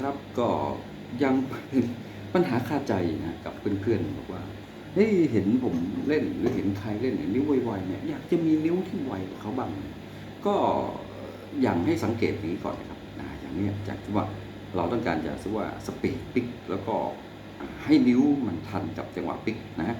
ครับก็ยังเป็นปัญหาคาใจนะกับเพื่อนๆบอกว่าเฮ้ยเห็นผมเล่นหรือเห็นใครเล่นเนี่ยนิ้วไวๆเนี่ยอยากจะมีนิ้วที่ไวกว่าเขาบ้าง ก็อย่างให้สังเกตอย่างนี้ก่อนนะครับนะอย่างนี้จากที่ว่าเราต้องการจะสว่าสปีดปิกแล้วก็ให้นิ้วมันทันกับจังหวะปิกนะ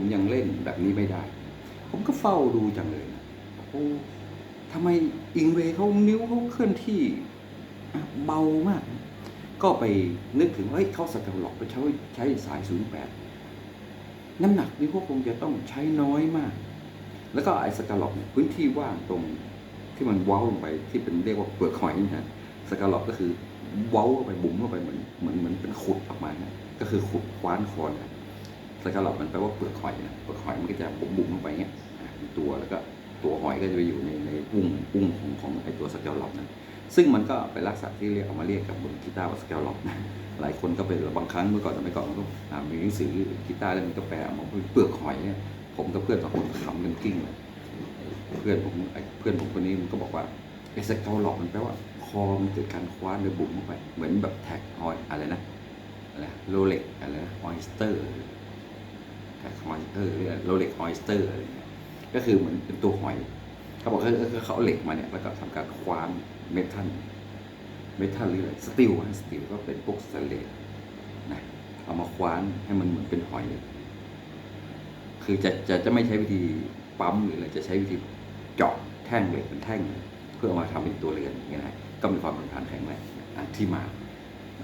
ผมยังเล่นแบบนี้ไม่ได้ ผมก็เฝ้าดูจังเลยนะโอ้ทำไมอิงเวเขานิ้วเขาเคลื่อนที่เบามาก ก็ไปนึกถึงว่าเฮ้ยเขาสกัดหลอกไปใช้ใช้สาย 08 น้ำหนักนี่พวกคงจะต้องใช้น้อยมาก แล้วก็ไอ้สกัดหลอกเนี่ยพื้นที่ว่างตรงที่มันเว้าลงไปที่เป็นเรียกว่าเปลือกหอยนะฮะสกัดหลอกก็คือเว้าเข้าไปบุ๋มเข้าไปเหมือนเหมือนเหมือนเป็นขุดออกมานะก็คือขุดคว้านคอนนะ สกลลอปมันแปลว่าเปลือกหอยนะเปลือกหอยมันก็จะบุ๋มๆลงไปเงี้ยตัวแล้วก็ตัวหอยก็จะไปอยู่ในในอุ้งอุ้งของของไอตัวสกลลอปนั้นซึ่งมันก็เป็นลักษณะที่เรียกเอามาเรียกกับบนกีตาร์ว่าสกลลอปนะหลายคนก็เป็นบางครั้งเมื่อก่อนสมัยก่อนมันก็มีหนังสือกีตาร์เล่มนี้ก็แปลมาเป็นเปลือกหอยเนี่ยผมกับเพื่อนสองคนขำกันกิ้งเลยเพื่อนผมไอเพื่อนผมคนนี้มันก็บอกว่าไอ้สแกลลอปมันแปลว่าคอมันเกิดการคว้านหรือบุ๋มเข้าไป เหมือนแบบแท็กหอยอะไรนะอะไรโรเล็กอะไรนะออยสเตอร์ แท็กออยเตอร์หรือโรเล็กออยสเตอร์อะไรเงี้ยก็คือเหมือนเป็นตัวหอย เขาบอกเขาเขาเหล็กมาเนี่ยแล้วก็ทำการคว้านเมทัลเมทัลหรืออะไรสตีลสตีลก็เป็นพวกสแตนเลสนะเอามาคว้านให้มันเหมือนเป็นหอย คือจะจะจะไม่ใช้วิธีปั๊มหรืออะไรจะใช้วิธีเจาะแท่งเหล็กเป็นแท่ง เพื่อเอามาทำเป็นตัวเรือนอย่างเงี้ยนะก็มีความทนทานแข็งแรงอะที่มา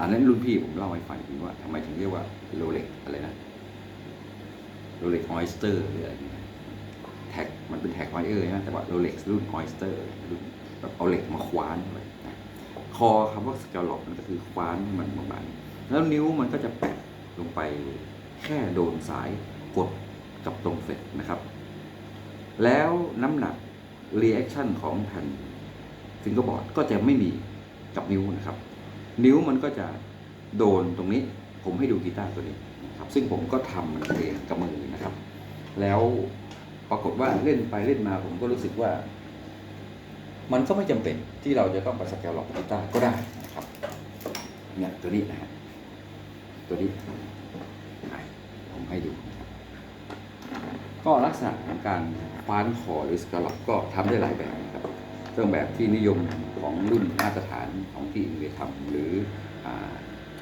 อันนั้นรุ่นพี่ผมเล่าให้ฟังถึงว่าทำไมถึงเรียกว่าโรเล็กอะไรนะ โรเล็กออยสเตอร์หรืออะไรอย่างเงี้ยแท็กมันเป็นแท็กไวเออร์นะแต่ว่าโรเล็กรุ่นออยสเตอร์รุ่นแบบเอาเหล็กมาคว้านไว้นะคอคำว่าสแกลล็อปมันก็คือคว้านให้มันบางๆแล้วนิ้วมันก็จะแปะลงไปแค่โดนสายกดกับตรงเฟ็ดนะครับ แล้วน้ำหนักเรีแอคชั่นของแผ่นฟิงเกอร์บอร์ดก็จะไม่มีกับนิ้วนะครับ นิ้วมันก็จะโดนตรงนี้ ผมให้ดูกีตาร์ตัวนี้ นะครับซึ่งผมก็ทำมันเองกับมือนะครับ แล้วปรากฏว่าเล่นไปเล่นมาผมก็รู้สึกว่า มันก็ไม่จำเป็นที่เราจะต้องไปสแกลหลอกกีตาร์ก็ได้นะครับเนี่ยตัวนี้นะฮะตัวนี้ผมให้ดู ก็ลักษณะของการควานคอหรือสแกลหลอกก็ทำได้หลายแบบนะครับเครื่องแบบที่นิยมของรุ่นมาตรฐานของที่อินเวทำหรือ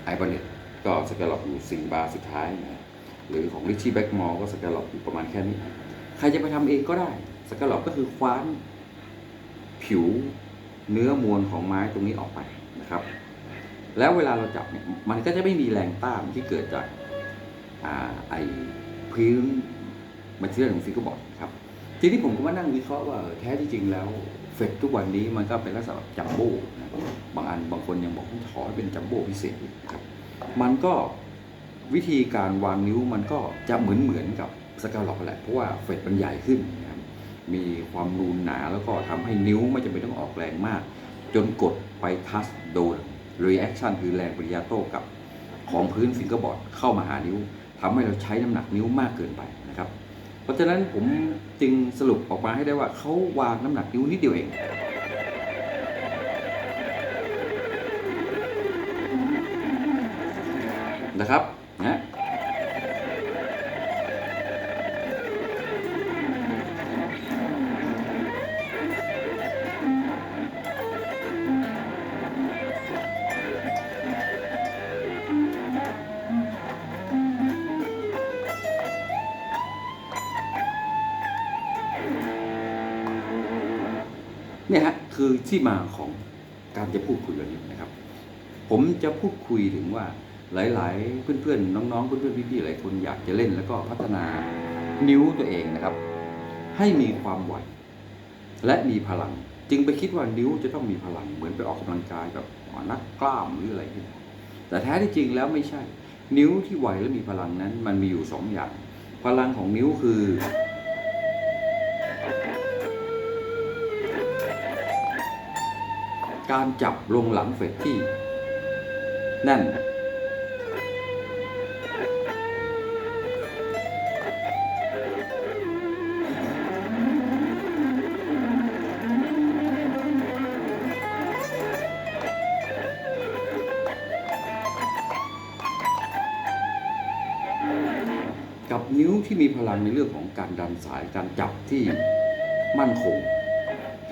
ไอบอลเน็ต ก็สแกลลอปอยู่สิงบาร์สุดท้ายนะหรือของริชชี่แบ็กมอลก็สแกลลอปอยู่ประมาณแค่นี้ ใครจะไปทำเองก็ได้สแกลลอปก็คือคว้านผิวเนื้อมวลของไม้ตรงนี้ออกไปนะครับ แล้วเวลาเราจับเนี่ยมันก็จะไม่มีแรงต้านที่เกิดจากอ่าไอพื้นมาเชื่อของฟิกเกอร์บอร์ดครับทีนี้ผมก็มานั่งวิเคราะห์ว่าแท้ที่จริงแล้วเฟดทุกวันนี้มันก็เป็นลักษณะจัมโบ้นะบางอันบางคนยังบอกขอให้เป็นจัมโบ้พิเศษอีกครับ มันก็วิธีการวางนิ้วมันก็จะเหมือนเหมือนกับสกาลล็อกแหละเพราะว่าเฟดมันใหญ่ขึ้นนะครับมีความนูนหนาแล้วก็ทำให้นิ้วไม่จำเป็นต้องออกแรงมาก จนกดไปทัชโดน reaction คือแรงปริยาโต้กับของพื้นฟิงเกอร์บอร์ดเข้ามาหานิ้วทำให้เราใช้น้ำหนักนิ้วมากเกินไปนะครับ เพราะฉะนั้นผมจึงสรุปออกมาให้ได้ว่าเขาวางน้ำหนักนิ้วนิดเดียวเอง นะครับนะเนี่ยฮะคือที่มาของการจะพูดคุยวันนี้นะครับ ผมจะพูดคุยถึงว่า หลาย ๆ เพื่อน ๆ น้อง ๆ เพื่อน ๆ พี่ ๆ หลายคนอยากจะเล่นแล้วก็พัฒนานิ้วตัวเองนะครับ ให้มีความไหวและมีพลัง จึงไปคิดว่านิ้วจะต้องมีพลัง เหมือนไปออกกำลังกายแบบนักกล้ามหรืออะไรที่แต่แท้ที่จริงแล้วไม่ใช่ นิ้วที่ไหวและมีพลังนั้น มันมีอยู่สองอย่าง พลังของนิ้วคือ การจับลงหลังเฟดที่แน่นับนิ้วที่มีพลังในเรื่องของการดันสายการจับที่มั่นคง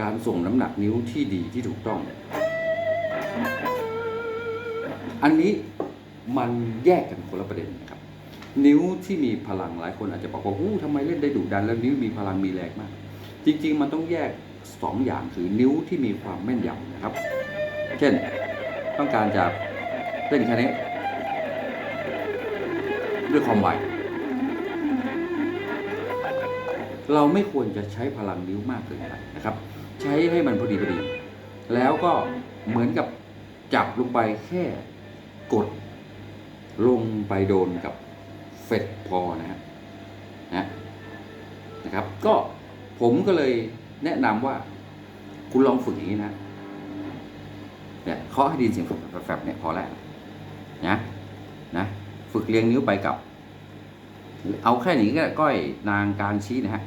การส่งน้ำหนักนิ้วที่ดีที่ถูกต้อง อันนี้มันแยกกันคนละประเด็นนะครับ นิ้วที่มีพลังหลายคนอาจจะบอกว่าหู้ทำไมเล่นได้ดุดันแล้วนิ้วมีพลังมีแรงมาก จริง ๆ มันต้องแยกสองอย่างคือนิ้วที่มีความแม่นยำนะครับ เช่นต้องการจะเล่นแค่นี้ด้วยความไว เราไม่ควรจะใช้พลังนิ้วมากเกินไปนะครับ ใช้ให้มันพอดีพอดี แล้วก็เหมือนกับจับลงไปแค่กดลงไปโดนกับเฟดพอนะฮะนะนะครับ ก็ผมก็เลยแนะนำว่าคุณลองฝึกอย่างนี้นะเนี่ยเคาะให้ดินเสียงแฟบๆเนี่ยพอแล้วนะนะฝึกเรียงนิ้วไปกับ เอาแค่นี้ก็ได้ก้อยนางการชี้นะฮะ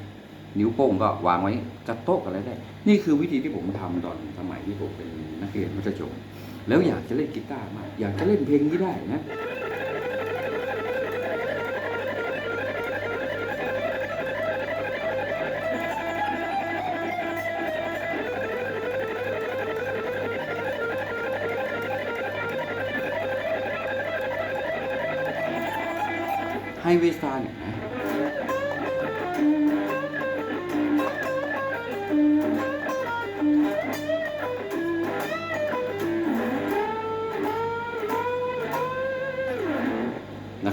นิ้วโป้งก็วางไว้กระโต๊ะอะไรได้ นี่คือวิธีที่ผมทำตอนสมัยที่ผมเป็นนักเรียนมัธยมแล้วอยากจะเล่นกีตาร์มาก อยากจะเล่นเพลงนี้ได้นะไฮเวสตาเนี่ย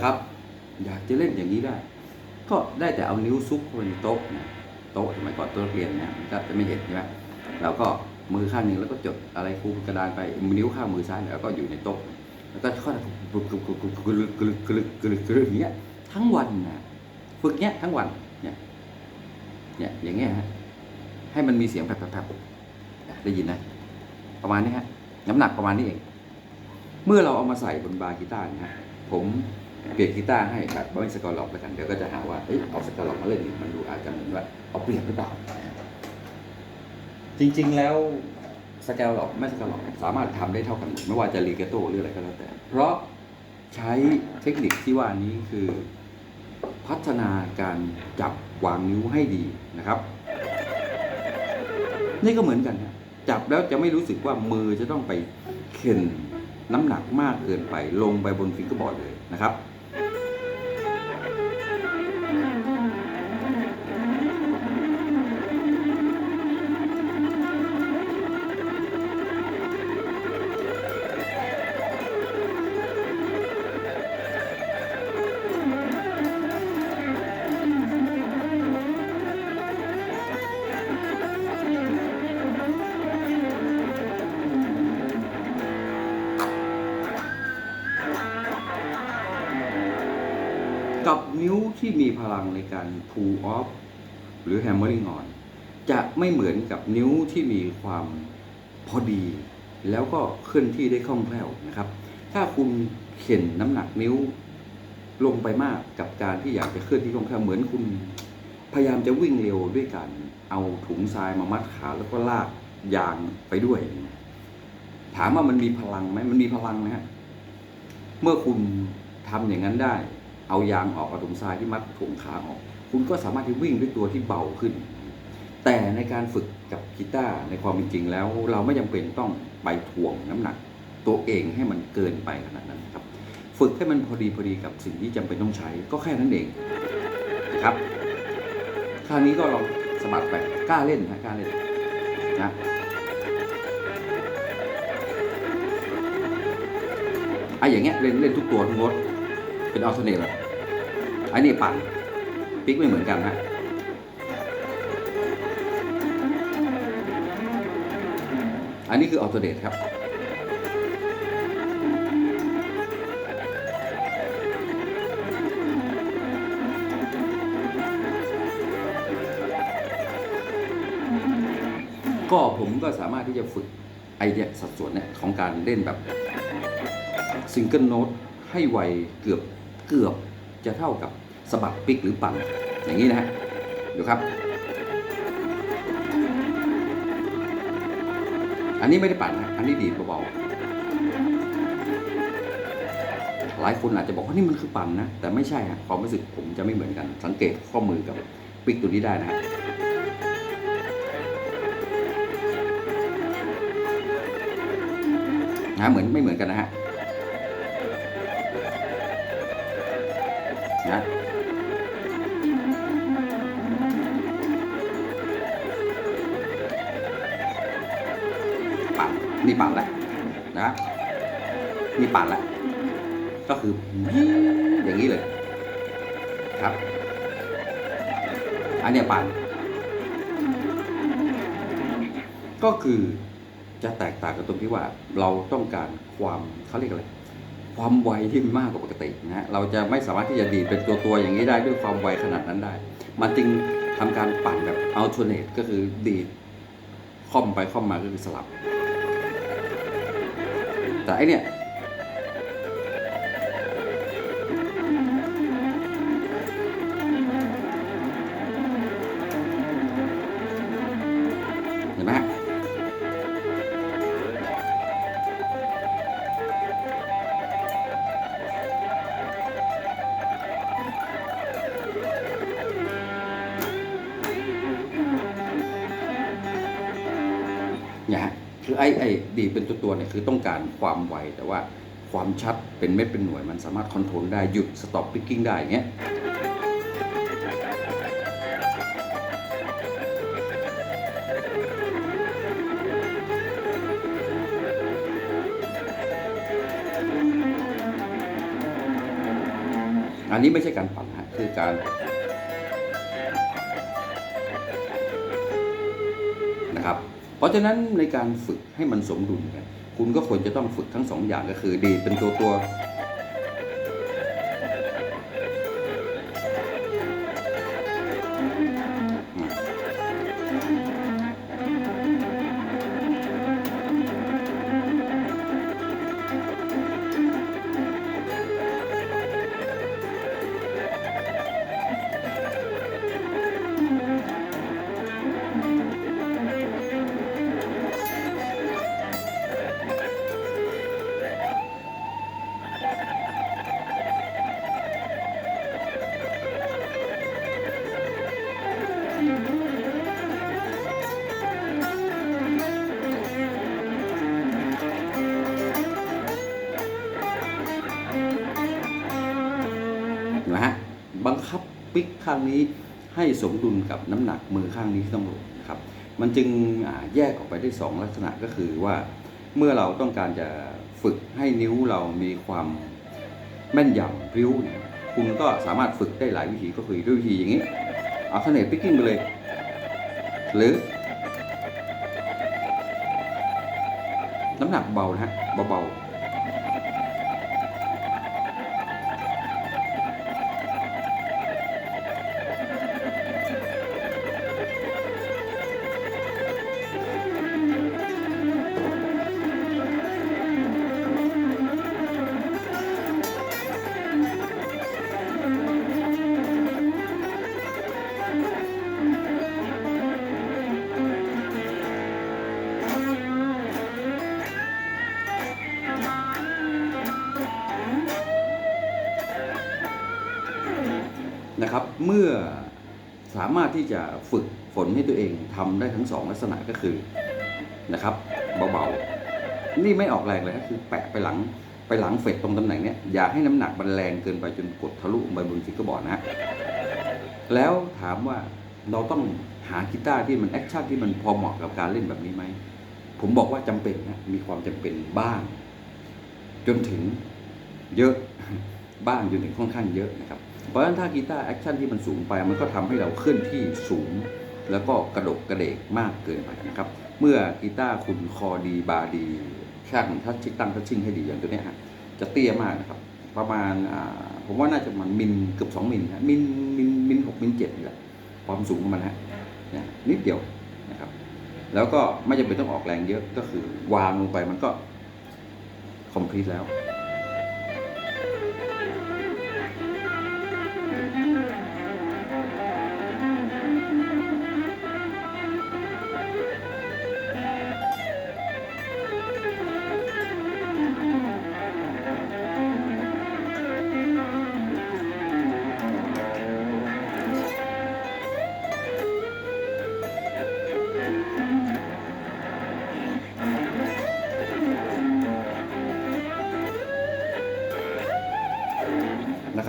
นะครับ อยากจะเล่นอย่างนี้ได้ ก็ได้แต่เอานิ้วซุกเข้าไปในโต๊ะนะโต๊ะสมัยก่อนโต๊ะเรียนนะมันก็จะไม่เห็นใช่ไหมเราก็มือข้างหนึงแล้วก็จดอะไรคูกระดานไปนิ้วข้างมือซ้ายแล้วก็อยู่ในโต๊ะแล้วก็ค่อยๆกรึกกรึกกรึกกรึกกรึกกรึกกรึกกรึกกรึกอย่างเงี้ยทั้งวันนะฝึกเงี้ยทั้งวันเนี่ยเนี่ยอย่างเงี้ยฮะให้มันมีเสียงแผบๆได้ยินนะ ประมาณนี้ฮะน้ำหนักประมาณนี้เอง เมื่อเราเอามาใส่บนบาร์กีตาร์นะฮะผม เปลี่ยนกีตาร์ให้แบบไม่สกอร์ล็อกแล้วกันเดี๋ยวก็จะหาว่าเอ้ยเอาสกอร์ล็อกมาเล่นนี่มันดูอาจจะเหมือนว่าเอาเปรียบหรือเปล่า จริง ๆ แล้วสเกลล็อกไม่สเกลล็อกสามารถทำได้เท่ากันหมดไม่ว่าจะรีเกโตหรืออะไรก็แล้วแต่ เพราะใช้เทคนิคที่ว่านี้คือ พัฒนาการจับวางนิ้วให้ดีนะครับ นี่ก็เหมือนกันนะจับแล้วจะไม่รู้สึกว่ามือจะต้องไปเข็นน้ำหนักมากเกินไปลงไปบนฟิงเกอร์บอร์ดเลยนะครับกับ pull off หรือ hammering on จะไม่เหมือนกับนิ้วที่มีความพอดี แล้วก็เคลื่อนที่ได้คล่องแคล่วนะครับ ถ้าคุณเข็นน้ำหนักนิ้วลงไปมากกับการที่อยากจะเคลื่อนที่คล่องแคล่วเหมือนคุณพยายามจะวิ่งเร็วด้วยการเอาถุงทรายมามัดขาแล้วก็ลากยางไปด้วย ถามว่ามันมีพลังไหมมันมีพลังนะฮะเมื่อคุณทำอย่างนั้นได้ เอายางออกเอาถุงทรายที่มัดถุงขาออก คุณก็สามารถที่วิ่งด้วยตัวที่เบาขึ้น แต่ในการฝึกกับกีตาร์ในความเป็นจริงแล้ว เราไม่จำเป็นต้องไปถ่วงน้ำหนัก ตัวเองให้มันเกินไปขนาดนั้นครับ ฝึกให้มันพอดีพอดีกับสิ่งที่จำเป็นต้องใช้ ก็แค่นั้นเองนะครับคราวนี้ก็ลองสมัครไปกล้าเล่นนะกล้าเล่นนะไอ้อย่างเงี้ยเล่นเล่นทุกตัวทุกงดเป็นอัลเทอร์เนทเลยไอ้นี่ปั่น ปิกไม่เหมือนกันนะอันนี้คือออร์เนทครับ ก็ผมก็สามารถที่จะฝึกไอเดียสัดส่วนเนี่ยของการเล่นแบบซิงเกิลโน้ตให้ไวเกือบเกือบจะเท่ากับ สะบัดปิกหรือปั่นอย่างนี้นะฮะดูครับ อันนี้ไม่ได้ปั่นนะอันนี้ดีดเบาๆหลายคนอาจจะบอกว่านี่มันคือปั่นนะ แต่ไม่ใช่ฮะความรู้สึกผมจะไม่เหมือนกัน สังเกตข้อมือกับปิกตัวนี้ได้นะฮะนะเหมือนไม่เหมือนกันนะฮะนะ นี่ปั่นแล้วนะนี่ปั่นแล้วก็คืออย่างนี้เลยครับ อันนี้ปั่นก็คือจะแตกต่างกันตรงที่ว่าเราต้องการความเขาเรียกอะไรความไวที่มากกว่าปกตินะฮะเราจะไม่สามารถที่จะดีดเป็นตัวตัวๆอย่างนี้ได้ด้วยความไวขนาดนั้นได้ มันจึงทำการปั่นแบบ alternate ก็คือดีดค่อมไปค่อมมาก็คือสลับ แต่ไอเนี่ย คือไอ้ไอ้ดีเป็นตัวตัวเนี่ยคือต้องการความไวแต่ว่าความชัดเป็นเม็ดเป็นหน่วยมันสามารถคอนโทรลได้หยุดสต็อปพิกกิ้งได้เงี้ยอันนี้ไม่ใช่การปั่นฮะคือการนะครับ เพราะฉะนั้นในการฝึกให้มันสมดุลกัน คุณก็ควรจะต้องฝึกทั้งสองอย่างก็คือดีเป็นตัวตัว ข้างนี้ให้สมดุลกับน้ำหนักมือข้างนี้ที่ต้องลงนะครับ มันจึงแยกออกไปได้สองลักษณะก็คือว่า เมื่อเราต้องการจะฝึกให้นิ้วเรามีความแม่นยำพริ้วเนี่ยคุณก็สามารถฝึกได้หลายวิธีก็คือด้วยวิธีอย่างนี้ เอาเสน่ห์ปิกกิ้งไปเลย หรือน้ำหนักเบานะฮะเบาๆ เมื่อสามารถที่จะฝึกฝนให้ตัวเองทำได้ทั้งสองลักษณะก็คือนะครับเบาๆ นี่ไม่ออกแรงเลยก็คือ แปะไปหลังไปหลังเฟดตรงตำแหน่งเนี้ยอย่าให้น้ำหนักมันแรงเกินไปจนกดทะลุลงไปบนฟิกเกอร์บอร์ดนะฮะแล้วถามว่าเราต้องหากีตาร์ที่มันแอคชั่นที่มันพอเหมาะกับการเล่นแบบนี้ไหม ผมบอกว่าจำเป็นนะมีความจำเป็นบ้าง จนถึงเยอะ บ้างจนถึงค่อนข้างเยอะนะครับ เพราะฉะนั้นถ้ากีตาร์แอคชั่นที่มันสูงไป มันก็ทำให้เราเคลื่อนที่สูง แล้วก็กระดกกระเดกมากเกินไปนะครับ เมื่อกีตาร์คุณคอดีบาดีช่างทัชชิ่งตั้งทัชชิ่งให้ดีอย่างตัวนี้ฮะจะเตี้ยมากนะครับ ประมาณผมว่าน่าจะมันมิลเกือบสองมิลนะมิลมิลมิลหกมิลเจ็ดนี่แหละความสูงของมันฮะเนี่ยนิดเดียวนะครับ แล้วก็ไม่จำเป็นต้องออกแรงเยอะก็คือวางลงไปมันก็คอมพลีทแล้ว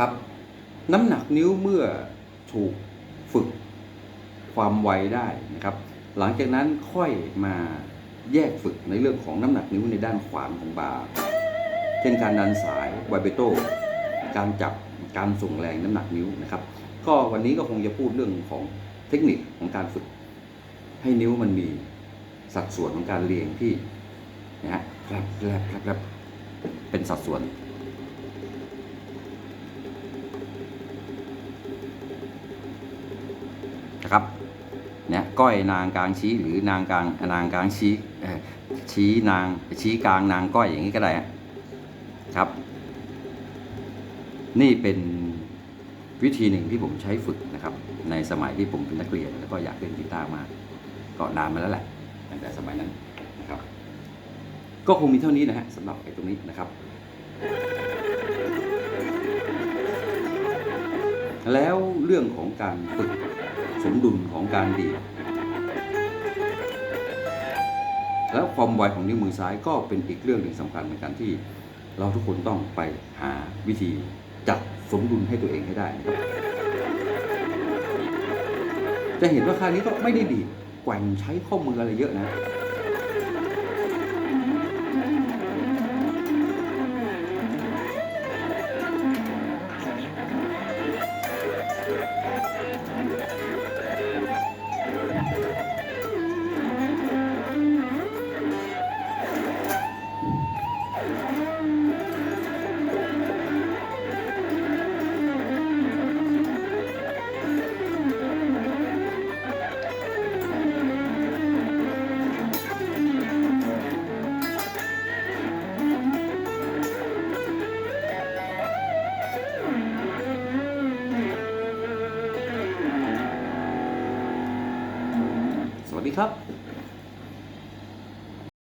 นะครับ น้ำหนักนิ้วเมื่อถูกฝึกความไวได้นะครับ หลังจากนั้นค่อยมาแยกฝึกในเรื่องของน้ำหนักนิ้วในด้านขวางของบาร์เช่นการดันสายไวเบโตการจับการส่งแรงน้ำหนักนิ้วนะครับ ก็วันนี้ก็คงจะพูดเรื่องของเทคนิคของการฝึก ให้นิ้วมันมีสัดส่วนของการเรียงที่นะฮะแรบแรบแรบแรบเป็นสัดส่วน นะครับเนี่ยก้อยนางกลางชี้หรือนางกลางนางกลางชี้ชี้นางชี้กลางนางก้อยอย่างนี้ก็ได้ครับ นี่เป็นวิธีหนึ่งที่ผมใช้ฝึกนะครับ ในสมัยที่ผมเป็นนักเรียนแล้วก็อยากเล่นกีตาร์มากก็นานมาแล้วแหละตั้งแต่สมัยนั้นนะครับ ก็คงมีเท่านี้นะฮะสำหรับไอ้ตรงนี้นะครับ แล้วเรื่องของการฝึก สมดุลของการดีดแล้วความไวของนิ้วมือซ้ายก็เป็นอีกเรื่องหนึ่งสำคัญเหมือนกันที่เราทุกคนต้องไปหาวิธีจัดสมดุลให้ตัวเองให้ได้นะครับจะเห็นว่าค่างนี้ก็ไม่ได้ดีดแกว่งใช้ข้อมืออะไรเยอะนะ